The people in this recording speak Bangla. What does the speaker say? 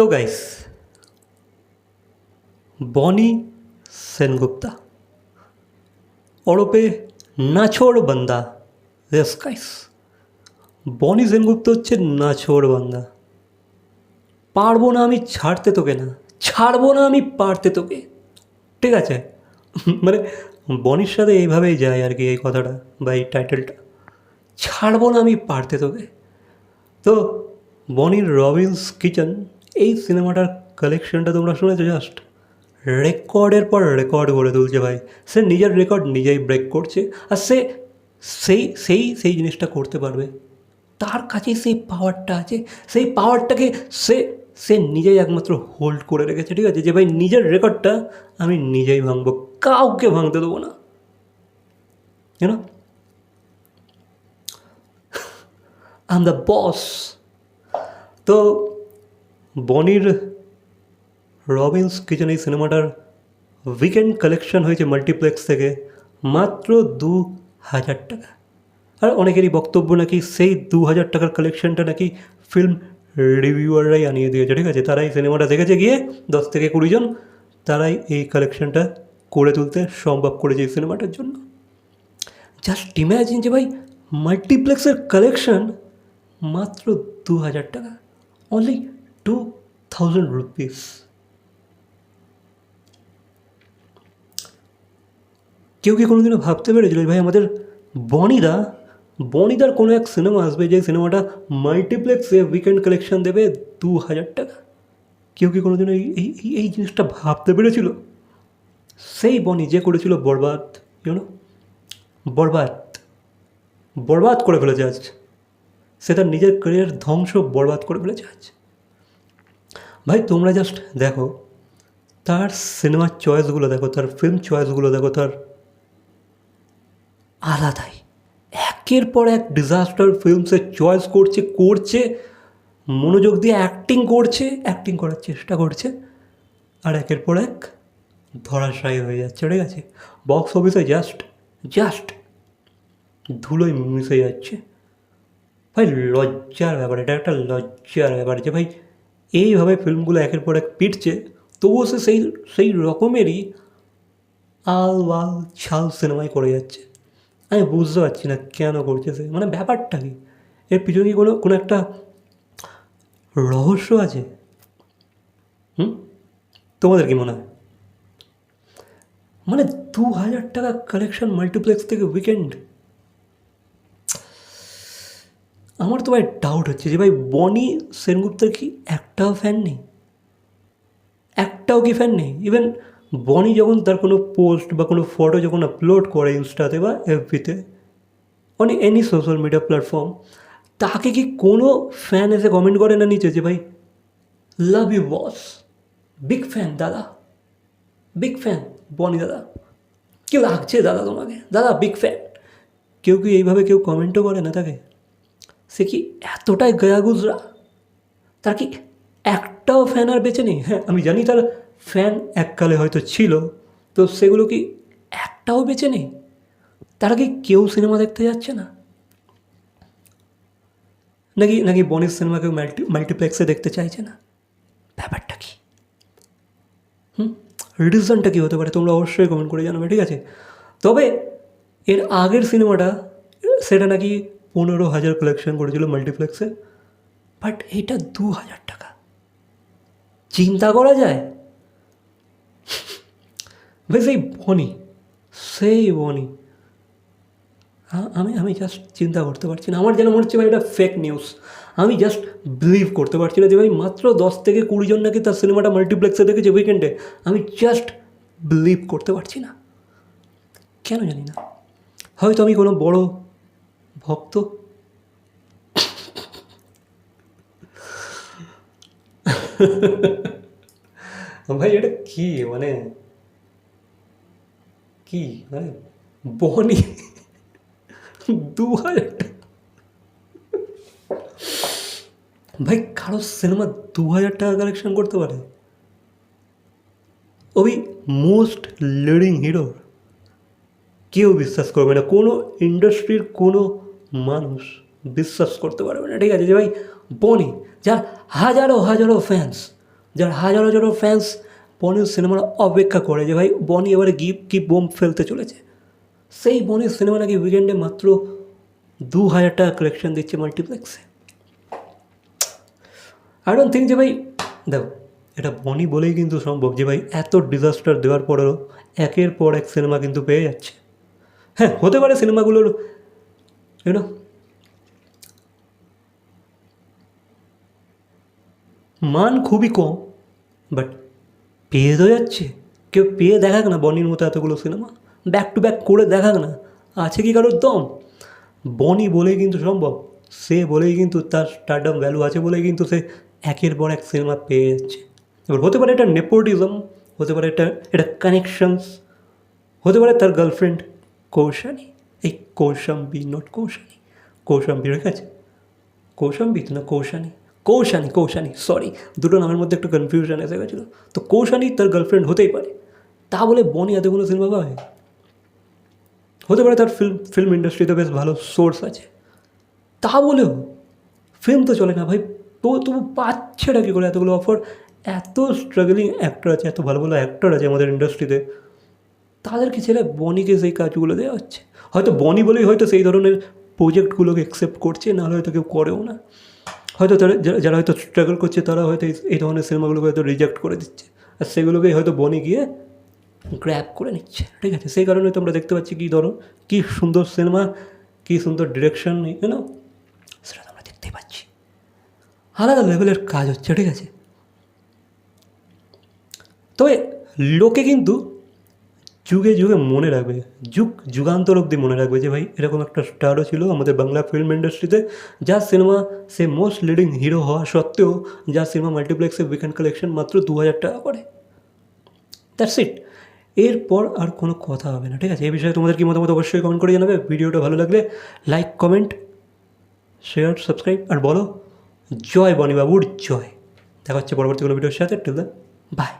তো গাইস বনি সেনগুপ্তা ওরপে নাছোড় বান্দা। ইয়েস গাইস বনি সেনগুপ্ত হচ্ছে নাছোড় বান্দা। পারব না আমি ছাড়তে তোকে না, ছাড়বো না আমি পারতে তোকে। ঠিক আছে? মানে বনির সাথে এইভাবেই যায় আর কি এই কথাটা বা এই টাইটেলটা ছাড়বো না আমি পারতে তোকে। তো বনির রবিন্স কিচেন এই সিনেমাটার কালেকশনটা তোমরা শুনেছো জাস্ট রেকর্ডের পর রেকর্ড করে তুলছে ভাই। সে নিজের রেকর্ড নিজেই ব্রেক করছে আর সে সেই সেই সেই জিনিসটা করতে পারবে। তার কাছে সেই পাওয়ারটা আছে। সেই পাওয়ারটাকে সে সে নিজেই একমাত্র হোল্ড করে রেখেছে, ঠিক আছে? যে ভাই নিজের রেকর্ডটা আমি নিজেই ভাঙবো, কাউকে ভাঙতে দেবো না। জানো আম দ্য বস তো বনির রবিন্স কিচেন এই সিনেমাটার উইকেন্ড কালেকশন হয়েছে মাল্টিপ্লেক্স থেকে মাত্র দু হাজার টাকা। আর অনেকেরই বক্তব্য নাকি সেই দু হাজার টাকার কালেকশনটা নাকি ফিল্ম রিভিউয়াররাই আনিয়ে দিয়েছে, ঠিক আছে? তারাই সিনেমাটা দেখেছে গিয়ে দশ থেকে কুড়ি জন, তারাই এই কালেকশনটা করে তুলতে সম্ভব করেছে এই সিনেমাটার জন্য। জাস্ট ইম্যাজিন যে ভাই মাল্টিপ্লেক্সের কালেকশন মাত্র দু হাজার টাকা। অনলি টু থাউজেন্ড রুপিস কেউ কি কোনোদিনও ভাবতে পেরেছিল ভাই আমাদের বনিদা, বনিদার কোনো এক সিনেমা আসবে যে সিনেমাটা মাল্টিপ্লেক্সে উইকেন্ড কালেকশন দেবে দু হাজার টাকা? কেউ কি কোনোদিনও এই- এই জিনিসটা ভাবতে পেরেছিল? সেই বনি যে করেছিল বরবাদ ইউনো বরবাদ বরবাদ করে ফেলেছে আজ। সে তার নিজের ক্যারিয়ার ধ্বংস বরবাদ করে ফেলেছে আজ। ভাই, তোমরা জাস্ট দেখো, তার সিনেমার চয়েসগুলো দেখো, তার ফিল্ম চয়েসগুলো দেখো, তার আলাদাই। একের পর এক ডিজাস্টার ফিল্মসে চয়েস করছে করছে, মনোযোগ দিয়ে অ্যাক্টিং করছে অ্যাক্টিং করার চেষ্টা করছে, আর একের পর এক ধরাশায়ী হয়ে যাচ্ছে, ঠিক আছে? বক্স অফিসে জাস্ট জাস্ট ধুলোয় মিশে যাচ্ছে। ভাই, লজ্জার ব্যাপার, এটা একটা লজ্জার ব্যাপার যে ভাই এইভাবে ফিল্মগুলো একের পর এক পিটছে, তবুও সে সেই সেই রকমেরই আল বাল ছাল সিনেমায় করে যাচ্ছে। আমি বুঝতে পারছি না কেন করছে সে। মানে ব্যাপারটা কি? এর পিছনে কি কোনো কোনো একটা রহস্য আছে? হুম? তোমাদের কি মনে হয়? মানে দু হাজার টাকা কালেকশন মাল্টিপ্লেক্স থেকে উইকেন্ড আমার তো ভাই ডাউট হচ্ছে যে ভাই বনি সেনগুপ্তের কি একটাও ফ্যান নেই। একটাও কি ফ্যান নেই? ইভেন বনি যখন তার কোনো পোস্ট বা কোনো ফটো যখন আপলোড করে ইনস্টাতে বা এফবিতে অনেক এনি সোশ্যাল মিডিয়া প্ল্যাটফর্ম তাকে কি কোনো ফ্যান এসে কমেন্ট করে না নিচে যে, ভাই love you boss big fan দাদা। বিগ ফ্যান বনি দাদা। কেউ লাগছে দাদা তোমাকে। দাদা বিগ ফ্যান কেউ কি এইভাবে কেউ কমেন্টও করে না তাকে? সে কি এতটাই গয়া গুজরা তার কি একটাও ফ্যান আর বেঁচে নেই। হ্যাঁ আমি জানি তার ফ্যান এককালে হয়তো ছিল, তো সেগুলো কি একটাও বেঁচে নেই? তারা কি কেউ সিনেমা দেখতে যাচ্ছে না? নাকি নাকি বনির সিনেমা কেউ মাল্টি মাল্টিপ্লেক্সে দেখতে চাইছে না? ব্যাপারটা কি? হুম? রিজনটা কী হতে পারে? তোমরা অবশ্যই কমেন্ট করে জানাবে, ঠিক আছে? তবে এর আগের সিনেমাটা, সেটা নাকি পনেরো হাজার কালেকশন করেছিল মাল্টিপ্লেক্সে বাট এইটা দু হাজার টাকা। চিন্তা করা যায়? ভাই, সেই বনি সেই বনি। আমি আমি জাস্ট চিন্তা করতে পারছি না। আমার যেন মনে হচ্ছে ভাই এটা ফেক নিউজ আমি জাস্ট বিলিভ করতে পারছি না যে ভাই মাত্র দশ থেকে কুড়ি জন নাকি তার সিনেমাটা মাল্টিপ্লেক্সে দেখেছে উইকেন্ডে আমি জাস্ট বিলিভ করতে পারছি না। কেন জানি না। হয়তো আমি কোনো বড় ভক্ত। ভাই, এটা কি? মানে কি? মানে বনি দু হাজার। ভাই, কারও সিনেমা দু হাজার টাকা কালেকশন করতে পারে? ওই মোস্ট লিডিং হিরো কেউ বিশ্বাস করবে না, কোনো ইন্ডাস্ট্রির কোনো মানুষ। বিশ্বাস করতে পারবে না। ঠিক আছে, যে ভাই বনি যার হাজারো হাজারো ফ্যান্স যার হাজারো হাজারো ফ্যান্স বনির সিনেমার অপেক্ষা করে যে ভাই বনি এবারে গিফ কি বোম ফেলতে চলেছে। সেই বনির সিনেমা নাকি উইকেন্ডে মাত্র দু হাজার টাকা কালেকশন দিচ্ছে মাল্টিপ্লেক্সে আই ডোন্ট থিঙ্ক যে ভাই, দেখো, এটা বনি বলেই কিন্তু সম্ভব যে ভাই এত ডিজাস্টার দেওয়ার পরেও একের পর এক সিনেমা কিন্তু পেয়ে যাচ্ছে। হ্যাঁ হতে পারে সিনেমাগুলোর ইউনো মান খুবই কম বাট পেয়ে তো যাচ্ছে। কেউ পেয়ে দেখাক না বনির মতো এতগুলো সিনেমা। ব্যাক টু ব্যাক করে দেখাক না। আছে কি কারোর দম? বনি বলেই কিন্তু সম্ভব। সে বলেই কিন্তু তার স্টারডাম ভ্যালু আছে বলেই কিন্তু সে একের পর এক সিনেমা পেয়ে যাচ্ছে। এবার হতে পারে এটা নেপোটিজম হতে পারে এটা এটা কানেকশনস হতে পারে তার গার্লফ্রেন্ড কৌশানী। এই কৌশাম্বি নট কৌশানী, কৌশাম্বি ঠিক আছে। কৌশাম্বি না কৌশানী। কৌশানী কৌশানী সরি দুটো নামের মধ্যে একটু কনফিউশন এসে গেছিল। তো কৌশানী তার গার্লফ্রেন্ড হতেই পারে। তা বলে বনি এতগুলো সিনেমা পাবে হতে পারে তার ফিল্ম ফিল্ম ইন্ডাস্ট্রিতে বেশ ভালো সোর্স আছে। তা বলেও ফিল্ম তো চলে না ভাই। তো তবু পাচ্ছেটা কী করে এতগুলো অফার এত স্ট্রাগলিং অ্যাক্টর আছে, এত ভালো ভালো অ্যাক্টর আছে আমাদের ইন্ডাস্ট্রিতে তাদেরকে ছেড়ে বনিকে সেই কাজগুলো দেওয়া হচ্ছে? হয়তো বনি বলেই হয়তো সেই ধরনের প্রজেক্টগুলোকে অ্যাকসেপ্ট করছে, নাহলে হয়তো কেউ করেও না। হয়তো তারা যারা- হয়তো স্ট্রাগল করছে, তারা হয়তো এই- ধরনের সিনেমাগুলোকে হয়তো রিজেক্ট করে দিচ্ছে। আর সেগুলোকেই হয়তো বনে গিয়ে গ্র্যাব করে নিচ্ছে। ঠিক আছে? সেই কারণে তো আমরা দেখতে পাচ্ছি কী ধরো কী সুন্দর সিনেমা কী সুন্দর ডিরেকশন ইউনো সেটা আমরা দেখতেই পাচ্ছি। আলাদা লেভেলের কাজ হচ্ছে, ঠিক আছে? তবে লোকে কিন্তু যুগে যুগে মনে রাখবে, যুগ যুগান্তর অব্দি মনে রাখবে যে ভাই এরকম একটা স্টারও ছিল আমাদের বাংলা ফিল্ম ইন্ডাস্ট্রিতে যার সিনেমা সে মোস্ট লিডিং হিরো হওয়া সত্ত্বেও, যার সিনেমা মাল্টিপ্লেক্সে উইকেন্ড কালেকশন মাত্র দু হাজার টাকা করে। দ্যাটস ইট এরপর আর কোনো কথা হবে না, ঠিক আছে? এই বিষয়ে তোমাদের কি মতামত অবশ্যই কমেন্ট করে জানাবে। ভিডিওটা ভালো লাগলে লাইক কমেন্ট শেয়ার সাবস্ক্রাইব আর বলো, জয় বনিবাবুর জয়। দেখা হচ্ছে পরবর্তী কোনো ভিডিওর সাথে। Till by